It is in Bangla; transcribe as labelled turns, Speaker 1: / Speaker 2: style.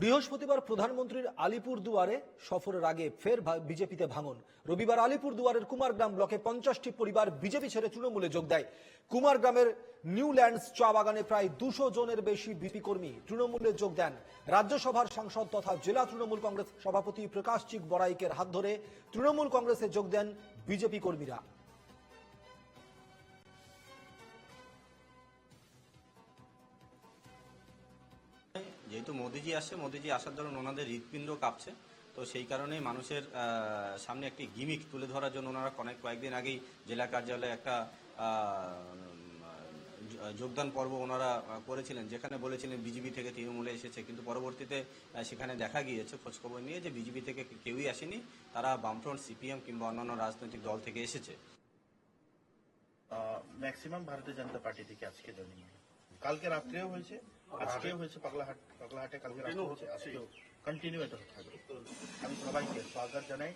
Speaker 1: বৃহস্পতিবার প্রধানমন্ত্রীর আলিপুর দুয়ারে সফরের আগে ফের বিজেপিতে ভাঙন। রবিবার আলিপুর দুয়ারের কুমারগ্রাম ব্লকে পঞ্চাশটি পরিবার বিজেপি ছেড়ে তৃণমূলে যোগ দেয়। কুমারগ্রামের নিউল্যান্ডস চা বাগানে প্রায় দুশো জনের বেশি বিপি কর্মী তৃণমূলে যোগ দেন। রাজ্যসভার সাংসদ তথা জেলা তৃণমূল কংগ্রেস সভাপতি প্রকাশ চিক বড়াইকের হাত ধরে তৃণমূল কংগ্রেসে যোগ দেন বিজেপি কর্মীরা।
Speaker 2: যেহেতু মোদিজি আসছে মোদিজি আসার দরুন ওনাদের হৃৎপিণ্ড কাঁপছে। তো সেই কারণেই মানুষের সামনে একটি গিমিক তুলে ধরার জন্য ওনারা অনেক কয়েকদিন আগেই জেলা কার্যালয়ে একটা যোগদান পর্ব ওনারা করেছিলেন, যেখানে বলেছিলেন বিজেপি থেকে তৃণমূলে এসেছে। কিন্তু পরবর্তীতে সেখানে দেখা গিয়েছে, খোঁজখবর নিয়ে যে বিজেপি থেকে কেউই আসেনি, তারা বামফ্রন্ট, সিপিএম কিংবা অন্যান্য রাজনৈতিক দল থেকে এসেছে।
Speaker 3: ম্যাক্সিমাম ভারতীয় জনতা পার্টি থেকে আজকে জয়েনিং কালকে রাত্রেও হয়েছে। আজকেও হয়েছে পাগলাহাট পাগলাহাটে কালকে রাত্রে হয়েছে আজকেও কন্টিনিউ এটা থাকবে আমি সবাইকে স্বাগত জানাই